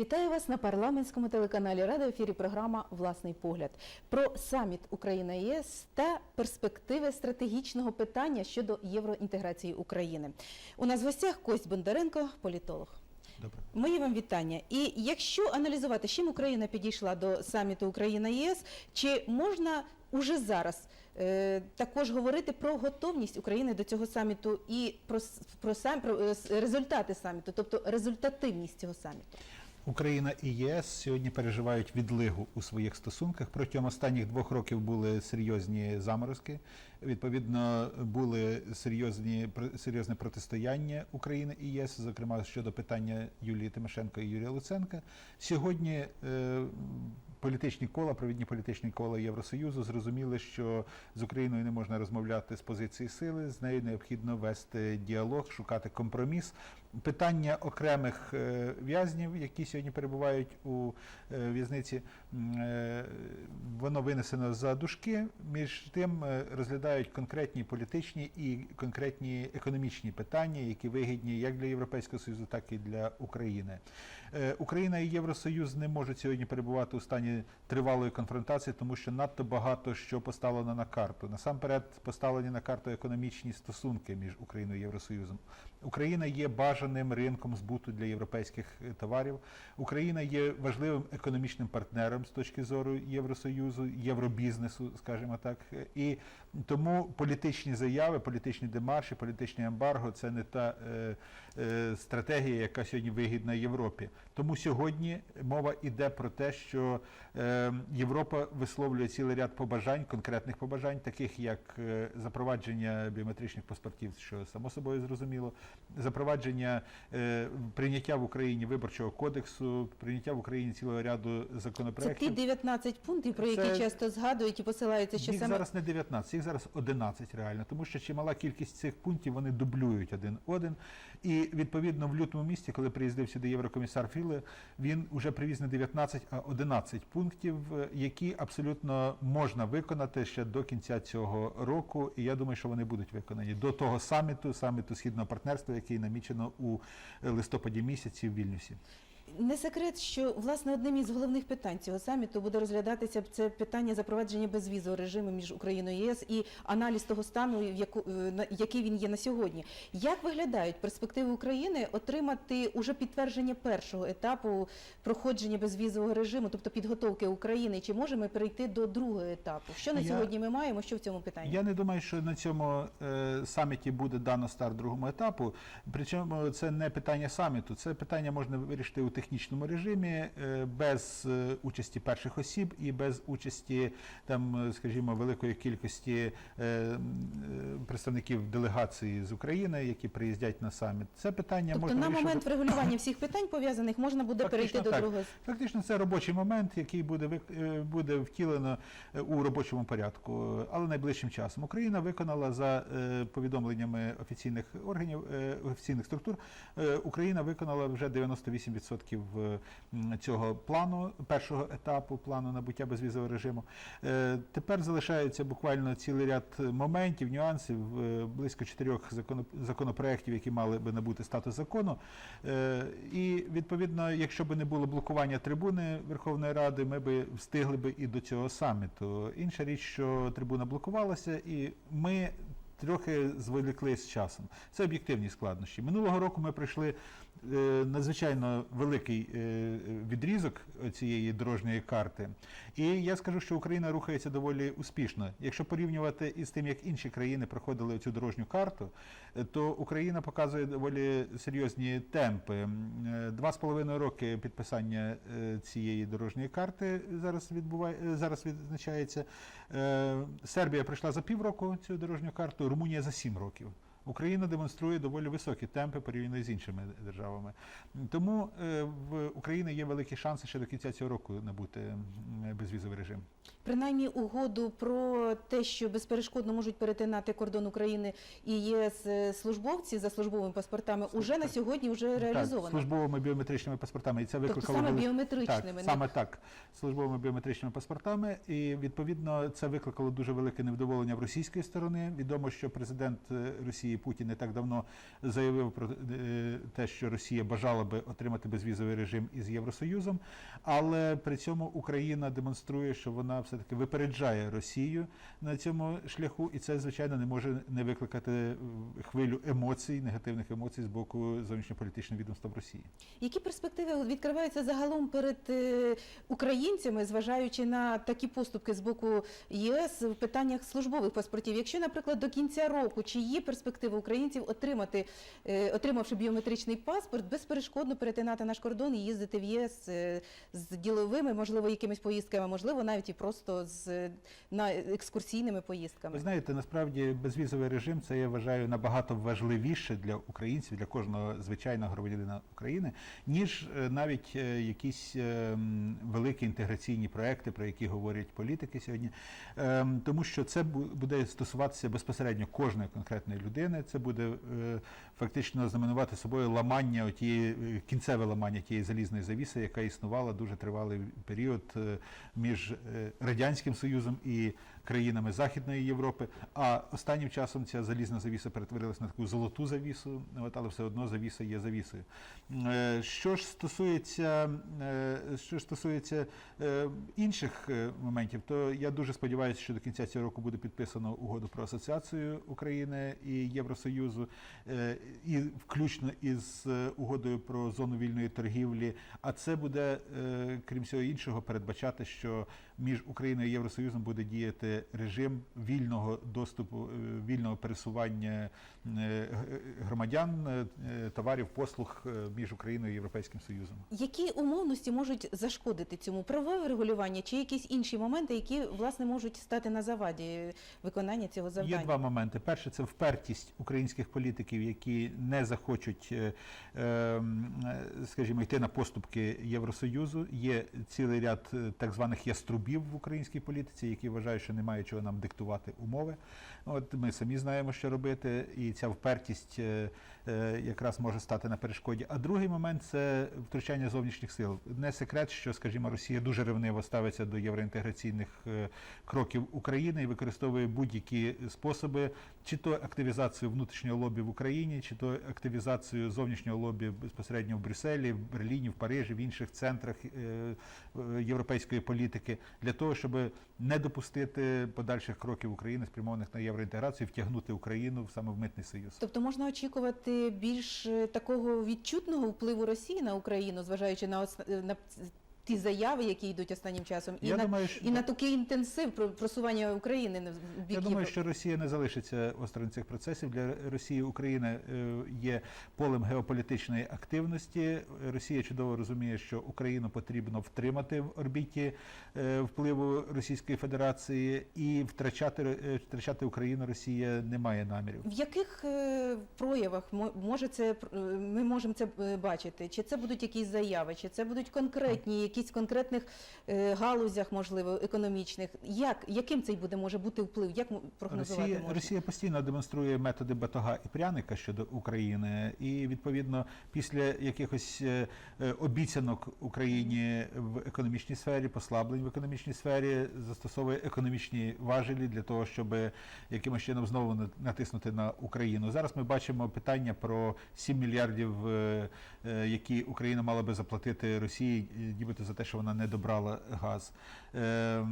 Вітаю вас на парламентському телеканалі Рада в ефірі програма Власний погляд про саміт Україна ЄС та перспективи стратегічного питання щодо євроінтеграції України. У нас в гостях Кость Бондаренко, політолог. Добре. Мої вам вітання. І якщо аналізувати, чим Україна підійшла до саміту Україна ЄС, чи можна уже зараз е, також говорити про готовність України до цього саміту і про, про, сам, про е, результати саміту, тобто результативність цього саміту? Україна і ЄС сьогодні переживають відлигу у своїх стосунках. Протягом останніх двох років були серйозні заморозки. Відповідно, були серйозні серйозне протистояння України і ЄС, зокрема щодо питання Юлії Тимошенко і Юрія Луценка. Сьогодні е, політичні кола, провідні політичні кола Євросоюзу зрозуміли, що з Україною не можна розмовляти з позиції сили, з нею необхідно вести діалог, шукати компроміс. Питання окремих е, в'язнів, які сьогодні перебувають у е, в'язниці, е, воно винесено за дужки. Між тим розглядають конкретні політичні і конкретні економічні питання, які вигідні як для Європейського Союзу, так і для України. Україна і Євросоюз не можуть сьогодні перебувати у стані тривалої конфронтації, тому що надто багато що поставлено на карту. Насамперед поставлені на карту економічні стосунки між Україною і Євросоюзом. Україна є бажаним ринком збуту для європейських е, товарів. Україна є важливим економічним партнером з точки зору Євросоюзу, євробізнесу, скажімо так. Е, І тому політичні заяви, політичні демарші, політичні ембарго це не та е, е, стратегія, яка сьогодні вигідна Європі. Тому сьогодні мова йде про те, що е, Європа висловлює цілий ряд побажань, конкретних побажань, таких як е, запровадження біометричних паспортів, що само собою зрозуміло, запровадження е, прийняття в Україні виборчого кодексу, прийняття в Україні цілого ряду Це законопроєктів. ті 19 пунктів, про які Це- часто згадують і посилаються, що їх саме зараз не 19, їх зараз 11 реально, тому що чимала кількість цих пунктів вони дублюють один один. І відповідно в лютому місці, коли приїздив сюди єврокомісар Філе, він вже привіз не 19, а 11 пунктів, які абсолютно можна виконати ще до кінця цього року. І я думаю, що вони будуть виконані до того саміту, саміту східного партнерства, який намічено у листопаді місяці в Вільнюсі. Не секрет, що власне одним із головних питань цього саміту буде розглядатися це питання запровадження безвізового режиму між Україною і ЄС і аналіз того стану, яку е, на- який він є на сьогодні. Як виглядають перспективи України отримати уже підтвердження першого етапу проходження безвізового режиму, тобто підготовки України? Чи можемо ми перейти до другого етапу? Що на Я- сьогодні ми маємо? Що в цьому питанні? Я не думаю, що на цьому е, саміті буде дано старт другому етапу. Причому це не питання саміту, це питання можна вирішити у технічному режимі е, без е, участі перших осіб і без участі там, е, скажімо, великої кількості представників делегації з України, які приїздять на саміт. Це питання Тобто можна на вирішувати- момент врегулювання всіх питань пов'язаних можна буде Фактично перейти до так. другого. Фактично, це робочий момент, який буде буде втілено у робочому порядку, але найближчим часом. Україна виконала за повідомленнями офіційних органів офіційних структур. Україна виконала вже 98% е, цього плану, першого етапу плану набуття безвізового режиму. Е, Тепер залишається буквально цілий ряд моментів, нюансів, е, близько чотирьох законо- законопроєктів, які мали би набути статус закону. І відповідно, якщо б не було блокування трибуни Верховної Ради, ми би встигли би і до цього саміту. Інша річ, що трибуна блокувалася, і ми. Трохи зволікли з часом. Це об'єктивні складнощі. Минулого року ми пройшли надзвичайно великий е, відрізок цієї дорожньої карти. І я скажу, що Україна рухається доволі успішно. Якщо порівнювати із тим, як інші країни проходили цю дорожню карту, е, то Україна показує доволі серйозні темпи. Е, Два з половиною роки підписання е, цієї дорожньої карти зараз відбуває е, зараз відзначається. Е, Сербія пройшла за півроку цю дорожню карту, Румунія за сім років. Україна демонструє доволі високі темпи порівняно з іншими державами. Тому е, в Україні є великі шанси ще до кінця цього року набути безвізовий режим. Принаймні угоду про те, що безперешкодно можуть перетинати кордон України і ЄС е, службовці за службовими паспортами, уже на сьогодні вже Так, реалізовано. службовими біометричними паспортами. І це Тобто викликало саме біометричними. Так, саме так, службовими біометричними паспортами. І відповідно це викликало дуже велике невдоволення в російської сторони. Відомо, що президент е, Росії Путін не так давно заявив про е, те, що Росія бажала би отримати безвізовий режим із Євросоюзом, але при цьому Україна демонструє, що вона все таки випереджає Росію на цьому шляху, і це звичайно не може не викликати е, хвилю емоцій, негативних емоцій з боку зовнішньополітичного відомства в Росії. Які перспективи відкриваються загалом перед е, українцями, зважаючи на такі поступки з боку ЄС в питаннях службових паспортів? Якщо, наприклад, до кінця року чи є перспектива українців отримати, е, отримавши біометричний паспорт, безперешкодно перетинати наш кордон і їздити в ЄС е, з діловими, можливо, якимись поїздками, можливо, навіть і просто з на екскурсійними поїздками? Ви знаєте, насправді безвізовий режим це я вважаю набагато важливіше для українців, для кожного звичайного громадянина України, ніж е, навіть якісь великі інтеграційні проекти, про які говорять політики сьогодні. Ем, Тому що це буде стосуватися безпосередньо кожної конкретної людини. Це буде е, фактично знаменувати собою ламання тієї кінцеве ламання тієї залізної завіси, яка існувала дуже тривалий період е, між е, радянським союзом і країнами Західної Європи. А останнім часом ця залізна завіса перетворилася на таку золоту завісу, от, але все одно завіса є завісою. Е, Що ж стосується, е, що ж стосується е, інших моментів, то я дуже сподіваюся, що до кінця цього року буде підписано угоду про асоціацію України і Євросоюзу, і включно із угодою про зону вільної торгівлі. А це буде, крім всього іншого, передбачати, що між Україною і Євросоюзом буде діяти режим вільного доступу, е, вільного пересування е, громадян, е, товарів, послуг між Україною і Європейським Союзом. Які умовності можуть зашкодити цьому правове регулювання чи якісь інші моменти, які власне можуть стати на заваді виконання цього завдання? Є два моменти. Перше це впертість українських політиків, які не захочуть, скажімо, йти на поступки Євросоюзу. Є цілий ряд так званих яструбів в українській політиці, які вважають, що немає чого нам диктувати умови. От ми самі знаємо, що робити, і ця впертість е, якраз може стати на перешкоді. А другий момент це втручання зовнішніх сил. Не секрет, що, скажімо, Росія дуже ревниво ставиться до євроінтеграційних е, кроків України і використовує будь-які способи, чи то активізацію внутрішнього лобі в Україні, чи то активізацію зовнішнього лобі безпосередньо в Брюсселі, в Берліні, в Парижі, в інших центрах е, е, європейської політики, для того, щоб не допустити подальших кроків України, спрямованих на євроінтеграцію, втягнути Україну саме в митний союз. Тобто можна очікувати більш е, такого відчутного впливу Росії на Україну, зважаючи на, на ті заяви, які йдуть останнім часом, і Я на думаю, що- і на такий інтенсив про- просування України в бік Я думаю, що Росія не залишиться осторонь цих процесів. Для Росії Україна е, є полем геополітичної активності. Росія чудово розуміє, що Україну потрібно втримати в орбіті е, впливу Російської Федерації і втрачати е, втрачати Україну Росія не має намірів. В яких проявах мо- може це ми можемо це бачити? Чи це будуть якісь заяви, чи це будуть конкретні, якісь конкретних е, галузях, можливо, економічних? Як яким цей буде може бути вплив? Як прогнозувати Росія, можна? Росія постійно демонструє методи батога і пряника щодо України, і відповідно після якихось е, е, обіцянок Україні в економічній сфері, послаблень в економічній сфері, застосовує економічні важелі для того, щоб якимось чином знову натиснути на Україну. Зараз ми бачимо питання про 7 мільярдів, які Україна мала би заплатити Росії, е, нібито за те, що вона не добрала газ. Е, е,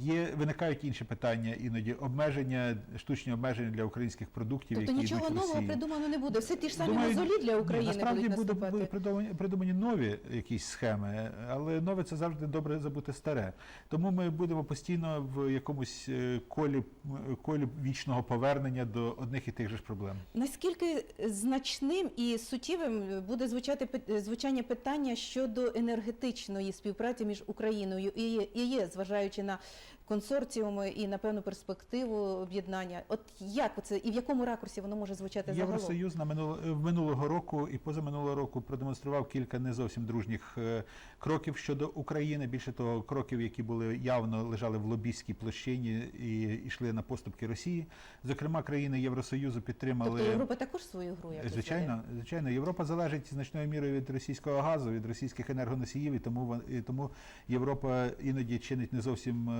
Є виникають інші питання, іноді обмеження, штучні обмеження для українських продуктів, Тобто які нічого йдуть в нового Росії. придумано не буде. Все ті ж самі Думаю, мозолі для України насправді будуть буде- наступати. придумані, придумані нові якісь схеми, але нове це завжди добре забути старе. Тому ми будемо постійно в якомусь е, колі, колі вічного повернення до одних і тих же ж проблем. Наскільки значним і суттєвим буде звучати пит- звучання питання щодо енергетичної співпраці між Україною і ЄС, зважаючи на консорціуми і на певну перспективу об'єднання? От як це і в якому ракурсі воно може звучати загалом? Євросоюз на минуло, минулого року і позаминулого року продемонстрував кілька не зовсім дружніх е, кроків щодо України. Більше того, кроків, які були явно лежали в лобійській площині і йшли на поступки Росії. Зокрема, країни Євросоюзу підтримали Тобто Європа також свою гру веде? Звичайно, звичайно, Європа залежить значною мірою від російського газу, від російських енергоносіїв, і тому і тому Європа іноді чинить не зовсім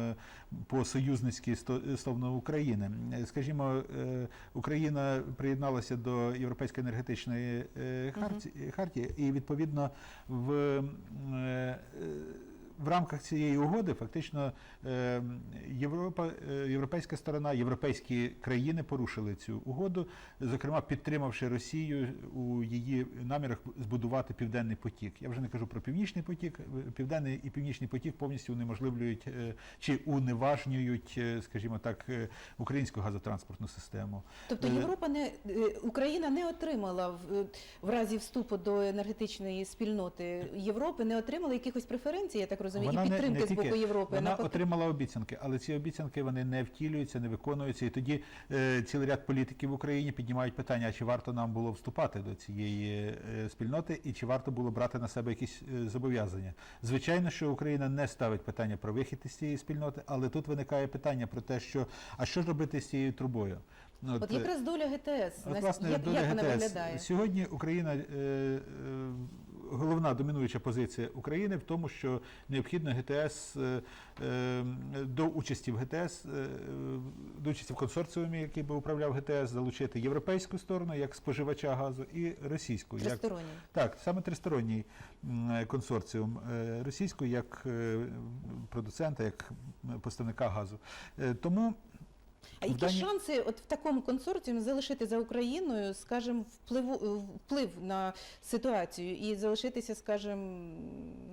е, по-союзницьки сто- стосовно України. Е, Скажімо, е, Україна приєдналася до Європейської енергетичної е, харті- хартії, і відповідно в, е, е, в рамках цієї угоди фактично е, Європа, е, європейська сторона, європейські країни порушили цю угоду, зокрема підтримавши Росію у її намірах збудувати південний потік. Я вже не кажу про північний потік. Південний і північний потік повністю унеможливлюють е, чи уневажнюють, е, скажімо так, е, українську газотранспортну систему. Тобто Е, Європа не е, Україна не отримала в, е, в разі вступу до енергетичної спільноти Європи, не отримала якихось преференцій, я так розумію, і підтримки з боку Європи. Вона Навпаки. отримала обіцянки, але ці обіцянки вони не втілюються, не виконуються. І тоді е, цілий ряд політиків в Україні піднімають питання: а чи варто нам було вступати до цієї е, спільноти, і чи варто було брати на себе якісь е, зобов'язання? Звичайно, що Україна не ставить питання про вихід із цієї спільноти, але тут виникає питання про те, що а що ж робити з цією трубою? Ну, От е, якраз доля ГТС, От, власне, як, доля як вона виглядає? Сьогодні Україна е, е, головна домінуюча позиція України в тому, що необхідно ГТС е, е, до участі в ГТС, е, до участі в консорціумі, який би управляв ГТС, залучити європейську сторону як споживача газу і російську як так, саме тристоронній консорціум російську як продуцента, як поставника газу. Тому А які даній- шанси от в такому консорціумі залишити за Україною, скажімо, впливу вплив на ситуацію і залишитися, скажімо,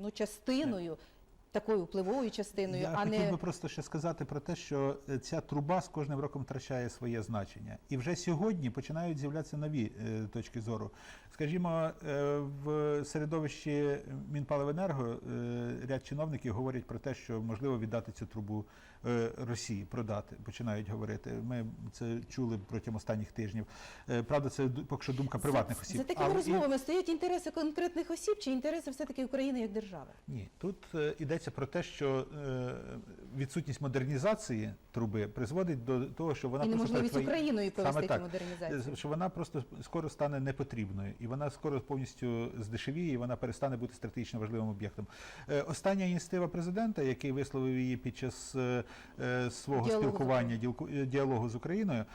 ну частиною такою впливовою частиною, Я а хотів не би просто ще сказати про те, що е, ця труба з кожним роком втрачає своє значення. І вже сьогодні починають з'являтися нові е, точки зору. Скажімо, е, в середовищі Мінпаливенерго е, ряд чиновників говорять про те, що можливо віддати цю трубу е, Росії, продати. Починають говорити. Ми це чули протягом останніх тижнів. Е, Правда, це поки що думка приватних осіб. за такими Але розмовами стоять інтереси конкретних осіб чи інтереси все-таки України як держави? Ні, тут е, йдеться про те, що е, відсутність модернізації труби призводить до того, що вона і просто неможливість перетворює- Україною так. модернізацію. Е, що вона просто скоро стане непотрібною, і вона скоро повністю здешевіє, і вона перестане бути стратегічно важливим об'єктом. Е, Остання ініціатива президента, який висловив її під час е, е, свого Діалогу спілкування, е, діалогу з Україною,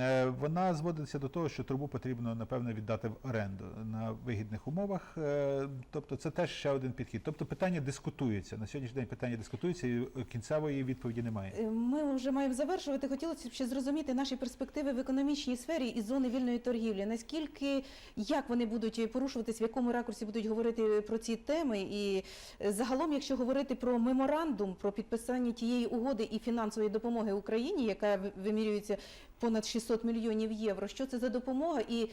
е, вона зводиться до того, що трубу потрібно напевно віддати в оренду на вигідних умовах. Е, Тобто, це теж ще один підхід. Тобто, питання дискутується на сьогоднішній день. Питання дискутується, і е, кінцевої відповіді немає. Е, Ми вже маємо завершувати. Хотілося б ще зрозуміти наші перспективи в економічній сфері і зони вільної торгівлі. Наскільки як вони будуть порушуватись, в якому ракурсі будуть говорити про ці теми? І е, загалом, якщо говорити про меморандум, про підписання тієї угоди і фінансової допомоги Україні, яка вимірюється понад 600 мільйонів євро, що це за допомога? І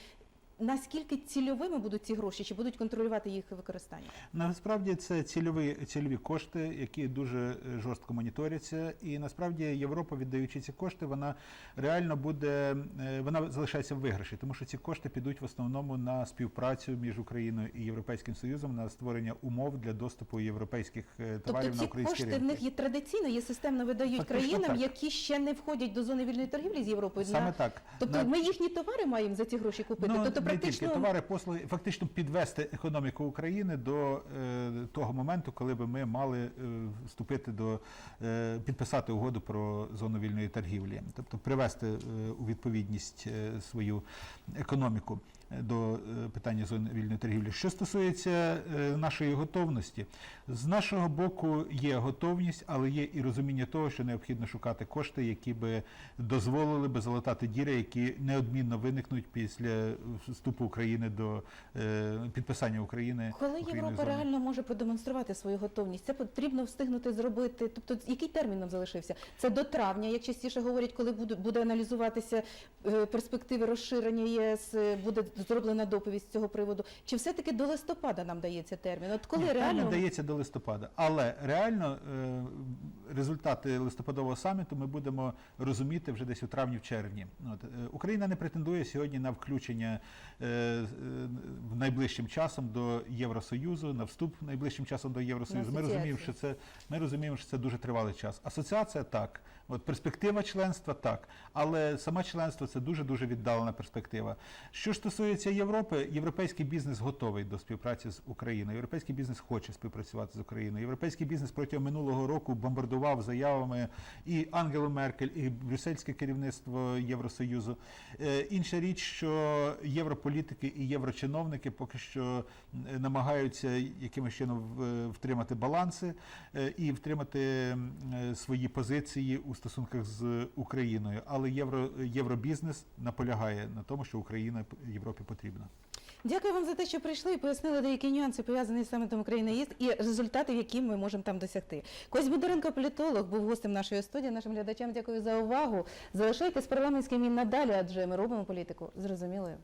Наскільки цільовими будуть ці гроші, чи будуть контролювати їх використання? Насправді це цільові цільові кошти, які дуже е, жорстко моніторяться. І насправді Європа, віддаючи ці кошти, вона реально буде е, вона залишається в виграші, тому що ці кошти підуть в основному на співпрацю між Україною і Європейським Союзом на створення умов для доступу європейських е, товарів Тобто на ці кошти в них є традиційно, є системно видають Фактично країнам, так. які ще не входять до зони вільної торгівлі з Європою. Саме На- так. Тобто На- ми їхні товари маємо за ці гроші купити. Ну, тобто не тільки товари, послуги, фактично підвести економіку України до е, того моменту, коли би ми мали е, вступити до е, підписати угоду про зону вільної торгівлі, тобто привести е, у відповідність е, свою економіку до е, питання зони вільної торгівлі. Що стосується е, нашої готовності, з нашого боку є готовність, але є і розуміння того, що необхідно шукати кошти, які би дозволили би залатати діри, які неодмінно виникнуть після вступу України до е, підписання України. коли Європа зони. реально може продемонструвати свою готовність, це потрібно встигнути зробити. Тобто, який термін нам залишився? Це до травня, як частіше говорять, коли буде, аналізуватися перспективи розширення ЄС, буде зроблена доповідь з цього приводу. Чи все-таки до листопада нам дається термін? От коли Ні, термін реально дається до листопада, але реально е, результати листопадового саміту ми будемо розуміти вже десь у травні, в червні. От, е, Україна не претендує сьогодні на включення е, е, найближчим часом до Євросоюзу, на вступ найближчим часом до Євросоюзу. Ми розуміємо, що це ми розуміємо, що це дуже тривалий час. Асоціація так. От перспектива членства так, але саме членство це дуже дуже віддалена перспектива. Що стосується Європи, європейський бізнес готовий до співпраці з Україною. Європейський бізнес хоче співпрацювати з Україною. Європейський бізнес протягом минулого року бомбардував заявами і Ангелу Меркель, і брюссельське керівництво Євросоюзу. Е, Інша річ, що європолітики і єврочиновники поки що намагаються якимось чином втримати баланси е, і втримати е, свої позиції у стосунках з Україною. Але євро, євробізнес наполягає на тому, що Україна Європі потрібна. Дякую вам за те, що прийшли і пояснили деякі нюанси, пов'язані з самітом Україна ЄС і результати, які ми можемо там досягти. Кось Бондаренко, політолог, був гостем нашої студії. Нашим глядачам дякую за увагу. Залишайтесь парламентським і надалі, адже ми робимо політику зрозумілою.